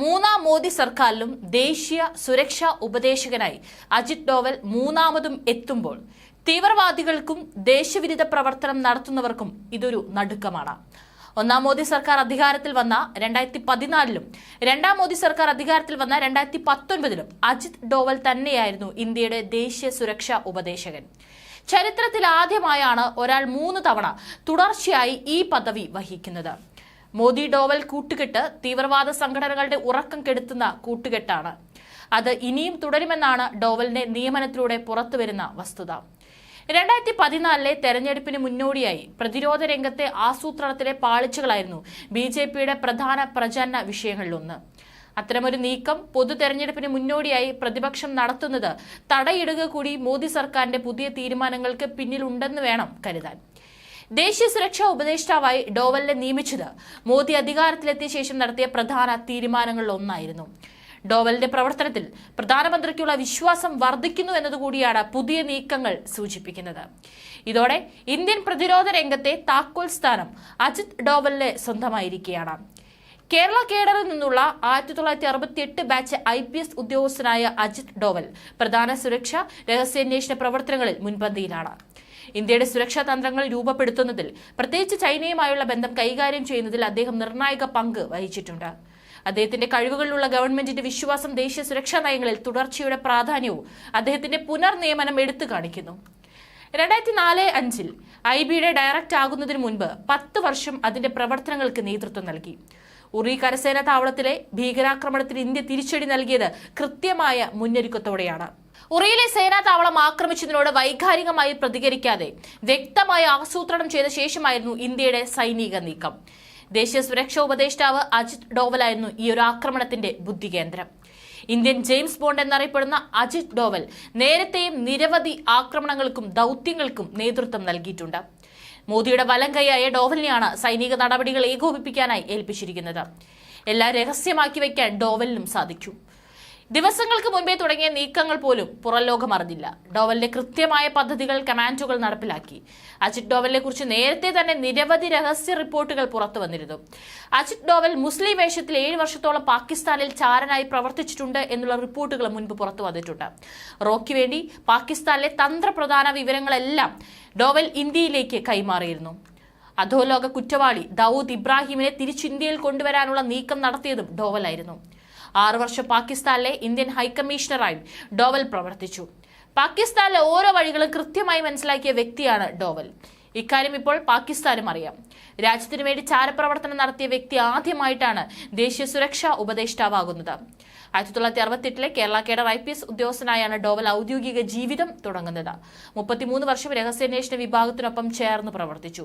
മൂന്നാം മോദി സർക്കാരിലും ദേശീയ സുരക്ഷാ ഉപദേശകനായി അജിത് ഡോവൽ മൂന്നാമതും എത്തുമ്പോൾ തീവ്രവാദികൾക്കും ദേശവിരുദ്ധ പ്രവർത്തനം നടത്തുന്നവർക്കും ഇതൊരു നടുക്കമാണ്. ഒന്നാം മോദി സർക്കാർ അധികാരത്തിൽ വന്ന രണ്ടായിരത്തി പതിനാലിലും രണ്ടാം മോദി സർക്കാർ അധികാരത്തിൽ വന്ന രണ്ടായിരത്തി പത്തൊൻപതിലും അജിത് ഡോവൽ തന്നെയായിരുന്നു ഇന്ത്യയുടെ ദേശീയ സുരക്ഷാ ഉപദേശകൻ. ചരിത്രത്തിൽ ആദ്യമായാണ് ഒരാൾ മൂന്ന് തവണ തുടർച്ചയായി ഈ പദവി വഹിക്കുന്നത്. മോദി ഡോവൽ കൂട്ടുകെട്ട് തീവ്രവാദ സംഘടനകളുടെ ഉറക്കം കെടുത്തുന്ന കൂട്ടുകെട്ടാണ്. അത് ഇനിയും തുടരുമെന്നാണ് ഡോവലിന്റെ നിയമനത്തിലൂടെ പുറത്തുവരുന്ന വസ്തുത. രണ്ടായിരത്തി പതിനാലിലെ തെരഞ്ഞെടുപ്പിന് മുന്നോടിയായി പ്രതിരോധ രംഗത്തെ ആസൂത്രണത്തിലെ പാളിച്ചകളായിരുന്നു ബി ജെ പിയുടെ പ്രധാന പ്രചരണ വിഷയങ്ങളിലൊന്ന്. അത്തരമൊരു നീക്കം പൊതു തെരഞ്ഞെടുപ്പിന് മുന്നോടിയായി പ്രതിപക്ഷം നടത്തുന്നത് തടയിടുക കൂടി മോദി സർക്കാരിന്റെ പുതിയ തീരുമാനങ്ങൾക്ക് പിന്നിലുണ്ടെന്ന് വേണം കരുതാൻ. ദേശീയ സുരക്ഷാ ഉപദേഷ്ടാവായി ഡോവലിനെ നിയമിച്ചത്. മോദി അധികാരത്തിലെത്തിയ ശേഷം നടത്തിയ പ്രധാന തീരുമാനങ്ങളിൽ ഒന്നായിരുന്നു. ഡോവലിന്റെ പ്രവർത്തനത്തിൽ പ്രധാനമന്ത്രിക്കുള്ള വിശ്വാസം വർദ്ധിക്കുന്നു എന്നതുകൂടിയാണ് പുതിയ നീക്കങ്ങൾ സൂചിപ്പിക്കുന്നത്. ഇതോടെ ഇന്ത്യൻ പ്രതിരോധ രംഗത്തെ താക്കോൽ സ്ഥാനം അജിത് ഡോവലിന് സ്വന്തമായിരിക്കുകയാണ്. കേരള കേഡറിൽ നിന്നുള്ള ആയിരത്തി തൊള്ളായിരത്തി അറുപത്തി എട്ട് ബാച്ച് ഐ പി എസ് ഉദ്യോഗസ്ഥനായ അജിത് ഡോവൽ പ്രധാന സുരക്ഷ രഹസ്യാന്വേഷണ പ്രവർത്തനങ്ങളിൽ മുൻപന്തിയിലാണ്. ഇന്ത്യയുടെ സുരക്ഷാ തന്ത്രങ്ങൾ രൂപപ്പെടുത്തുന്നതിൽ പ്രത്യേകിച്ച് ചൈനയുമായുള്ള ബന്ധം കൈകാര്യം ചെയ്യുന്നതിൽ അദ്ദേഹം നിർണായക പങ്ക് വഹിച്ചിട്ടുണ്ട്. അദ്ദേഹത്തിന്റെ കഴിവുകളിലുള്ള ഗവൺമെന്റിന്റെ വിശ്വാസം ദേശീയ സുരക്ഷാ നയങ്ങളിൽ തുടർച്ചയുടെ പ്രാധാന്യവും അദ്ദേഹത്തിന്റെ പുനർനിയമനം എടുത്തു കാണിക്കുന്നു. രണ്ടായിരത്തി നാല് അഞ്ചിൽ ഐ ബിയുടെ ഡയറക്റ്റ് ആകുന്നതിന് മുൻപ് പത്ത് വർഷം അതിന്റെ പ്രവർത്തനങ്ങൾക്ക് നേതൃത്വം നൽകി. ഉറി കരസേന താവളത്തിലെ ഭീകരാക്രമണത്തിന് ഇന്ത്യ തിരിച്ചടി നൽകിയത് കൃത്യമായ മുന്നൊരുക്കത്തോടെയാണ്. ഉറിയിലെ സേനാ താവളം ആക്രമിച്ചതിനോട് വൈകാരികമായി പ്രതികരിക്കാതെ വ്യക്തമായി ആസൂത്രണം ചെയ്ത ശേഷമായിരുന്നു ഇന്ത്യയുടെ സൈനിക നീക്കം. ദേശീയ സുരക്ഷാ ഉപദേഷ്ടാവ് അജിത് ഡോവലായിരുന്നു ഈ ഒരു ആക്രമണത്തിന്റെ ബുദ്ധികേന്ദ്രം. ഇന്ത്യൻ ജെയിംസ് ബോണ്ട് എന്നറിയപ്പെടുന്ന അജിത് ഡോവൽ നേരത്തെയും നിരവധി ആക്രമണങ്ങൾക്കും ദൗത്യങ്ങൾക്കും നേതൃത്വം നൽകിയിട്ടുണ്ട്. മോദിയുടെ വലം കൈയായ ഡോവലിനെയാണ് സൈനിക നടപടികൾ ഏകോപിപ്പിക്കാനായി ഏൽപ്പിച്ചിരിക്കുന്നത്. എല്ലാം രഹസ്യമാക്കി വയ്ക്കാൻ ഡോവലിനും സാധിച്ചു. ദിവസങ്ങൾക്ക് മുൻപേ തുടങ്ങിയ നീക്കങ്ങൾ പോലും പുറം ലോകം അറിഞ്ഞില്ല. ഡോവലിന്റെ കൃത്യമായ പദ്ധതികൾ കമാൻഡുകൾ നടപ്പിലാക്കി. അജിത് ഡോവലിനെ കുറിച്ച് നേരത്തെ തന്നെ നിരവധി രഹസ്യ റിപ്പോർട്ടുകൾ പുറത്തു വന്നിരുന്നു. അജിത് ഡോവൽ മുസ്ലിം വേഷത്തിൽ ഏഴ് വർഷത്തോളം പാകിസ്ഥാനിൽ ചാരനായി പ്രവർത്തിച്ചിട്ടുണ്ട് എന്നുള്ള റിപ്പോർട്ടുകൾ മുൻപ് പുറത്തു വന്നിട്ടുണ്ട്. റോക്കി വേണ്ടി പാകിസ്ഥാനിലെ തന്ത്രപ്രധാന വിവരങ്ങളെല്ലാം ഡോവൽ ഇന്ത്യയിലേക്ക് കൈമാറിയിരുന്നു. അധോലോക കുറ്റവാളി ദൌദ് ഇബ്രാഹിമിനെ തിരിച്ച് ഇന്ത്യയിൽ കൊണ്ടുവരാനുള്ള നീക്കം നടത്തിയതും ഡോവലായിരുന്നു. ആറു വർഷം പാകിസ്ഥാനിലെ ഇന്ത്യൻ ഹൈക്കമ്മീഷണറായി ഡോവൽ പ്രവർത്തിച്ചു. പാകിസ്ഥാനിലെ ഓരോ വഴികളും കൃത്യമായി മനസ്സിലാക്കിയ വ്യക്തിയാണ് ഡോവൽ. ഇക്കാര്യം ഇപ്പോൾ പാകിസ്ഥാനും അറിയാം. രാജ്യത്തിനു വേണ്ടി ചാരപ്രവർത്തനം നടത്തിയ വ്യക്തി ആദ്യമായിട്ടാണ് ദേശീയ സുരക്ഷാ ഉപദേഷ്ടാവാകുന്നത്. ആയിരത്തി തൊള്ളായിരത്തി അറുപത്തെട്ടിലെ Kerala cadre I P S ഉദ്യോഗസ്ഥനായാണ് Doval ഔദ്യോഗിക ജീവിതം തുടങ്ങുന്നത്. മുപ്പത്തിമൂന്ന് വർഷം രഹസ്യാന്വേഷണ വിഭാഗത്തിനൊപ്പം ചേർന്ന് പ്രവർത്തിച്ചു.